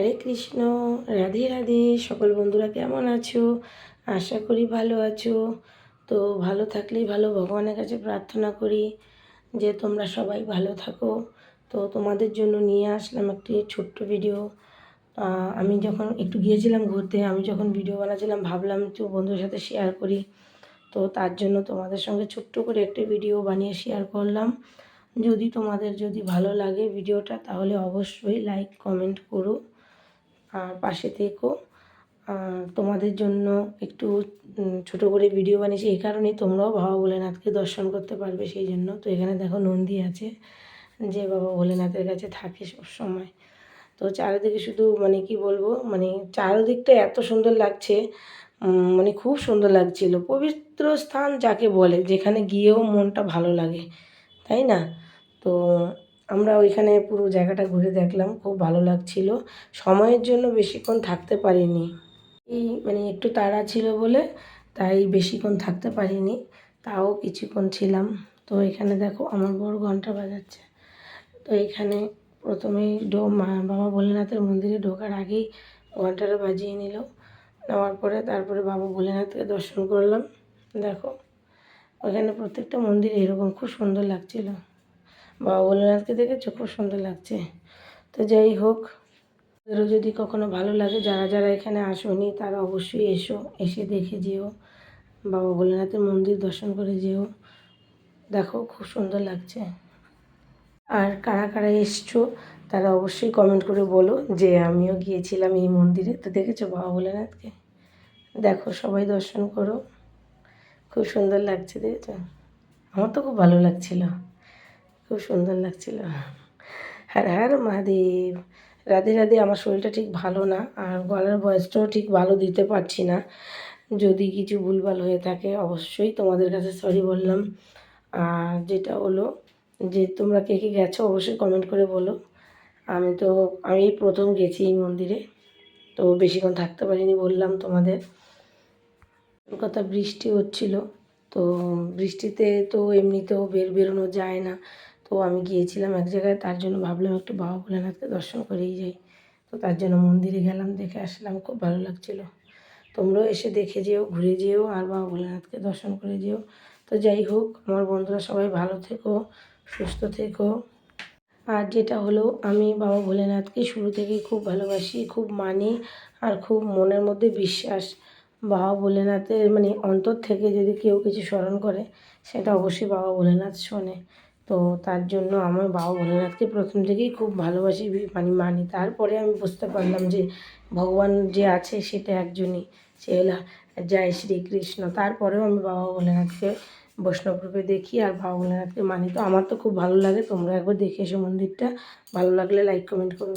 হরে কৃষ্ণ, রাধে রাধে, সকল বন্ধুরা কেমন আছো? আশা করি ভালো আছো। তো ভালো থাকলেই ভালো, ভগবানের কাছে প্রার্থনা করি যে তোমরা সবাই ভালো থাকো। তো তোমাদের জন্য নিয়ে আসলাম একটি ছোট্ট ভিডিও। আমি যখন একটু গিয়েছিলাম ঘুরতে, আমি যখন ভিডিও বানাচ্ছিলাম ভাবলাম একটু বন্ধুর সাথে শেয়ার করি। তো তার জন্য তোমাদের সঙ্গে ছোট্ট করে একটি ভিডিও বানিয়ে শেয়ার করলাম। যদি তোমাদের যদি ভালো লাগে ভিডিওটা, তাহলে অবশ্যই লাইক কমেন্ট করো। আর পাশে থেকো। তোমাদের জন্য একটু ছোট করে ভিডিও বানিয়েছি। এই কারণেই তোমরাও বাবা ভোলেনাথকে দর্শন করতে পারবে সেই জন্য। তো এখানে দেখো নন্দী আছে, যে বাবা ভোলেনাথের কাছে থাকে সব সময় তো চারিদিকে শুধু মানে কি বলব মানে চারিদিকটা এত সুন্দর লাগছে মানে খুব সুন্দর লাগছিল। পবিত্র স্থান যাকে বলে, যেখানে গিয়েও মনটা ভালো লাগে, তাই না? তো আমরা ওইখানে পুরো জায়গাটা ঘুরে দেখলাম, খুব ভালো লাগছিল। সময়ের জন্য বেশিক্ষণ থাকতে পারিনি। এই মানে একটু তাড়া ছিল বলে তাই বেশিক্ষণ থাকতে পারিনি, তাও কিছুক্ষণ ছিলাম। তো এখানে দেখো আমার বড় ঘণ্টা বাজাচ্ছে। তো এখানে প্রথমেই ডো মা, বাবা ভোলেনাথের মন্দিরে ঢোকার আগেই ঘন্টাটা বাজিয়ে নিল। নেওয়ার পরে তারপরে বাবা ভোলেনাথকে দর্শন করলাম। দেখো ওখানে প্রত্যেকটা মন্দির এরকম, খুব সুন্দর লাগছিল। বাবা ভোলেনাথকে দেখেছ? খুব সুন্দর লাগছে। তো যাই হোক ওদেরও যদি কখনো ভালো লাগে, যারা যারা এখানে আসোনি, তারা অবশ্যই এসো, এসে দেখে যেও। বাবা ভোলেনাথের মন্দির দর্শন করে যেও। দেখো, খুব সুন্দর লাগছে। আর কারা কারা এসছো, তারা অবশ্যই কমেন্ট করে বলো যে আমিও গিয়েছিলাম এই মন্দিরে। তো দেখেছ বাবা ভোলেনাথকে? দেখো, সবাই দর্শন করো। খুব সুন্দর লাগছে, দেখেছ? আমার তো খুব ভালো লাগছিল। খুব সুন্দর লাগছিল। হ্যাঁ হ্যাঁ মহাদেব। রাধে রাধে, আমার শরীরটা ঠিক ভালো না, আর গলার ভয়েসটাও ঠিক ভালো দিতে পারছি না। যদি কিছু ভুলভাল হয়ে থাকে, অবশ্যই তোমাদের কাছে সরি বললাম। আর যেটা হলো যে, তোমরা কে কে গেছো অবশ্যই কমেন্ট করে বলো। আমি তো, আমি প্রথম গেছি এই মন্দিরে, তো বেশিক্ষণ থাকতে পারিনি বললাম তোমাদের। কলকাতা বৃষ্টি হচ্ছিল, তো বৃষ্টিতে তো এমনিতেও বের বেরোনো যায় না। তো আমি গিয়েছিলাম এক জায়গায়, তার জন্য ভাবলাম একটু বাবা ভোলেনাথকে দর্শন করেই যাই। তো তার জন্য মন্দিরে গেলাম, দেখে আসলাম, খুব ভালো লাগছিল। তোমরাও এসে দেখে যেও, ঘুরে যেও, আর বাবা ভোলেনাথকে দর্শন করে যেও। তো যাই হোক, আমার বন্ধুরা সবাই ভালো থেকো, সুস্থ থেকো। আর যেটা হলো, আমি বাবা ভোলেনাথকে শুরু থেকেই খুব ভালোবাসি, খুব মানি, আর খুব মনের মধ্যে বিশ্বাস। বাবা ভোলেনাথের মানে অন্তর থেকে যদি কেউ কিছু স্মরণ করে, সেটা অবশ্যই বাবা ভোলেনাথ শোনে। তো তার জন্য আমার বাবা ভোলেনাথকে প্রথম থেকেই খুব ভালোবাসি মানে মানি। তারপরে আমি বুঝতে পারলাম যে ভগবান যে আছে সেটা একজনই, সে হলো জয় শ্রীকৃষ্ণ। তারপরেও আমি বাবা ভোলেনাথকে বৈষ্ণবরূপে দেখি আর বাবা ভোলেনাথকে মানি। তো আমার তো খুব ভালো লাগে, তোমরা একবার দেখে এসো মন্দিরটা। ভালো লাগলে লাইক কমেন্ট করো।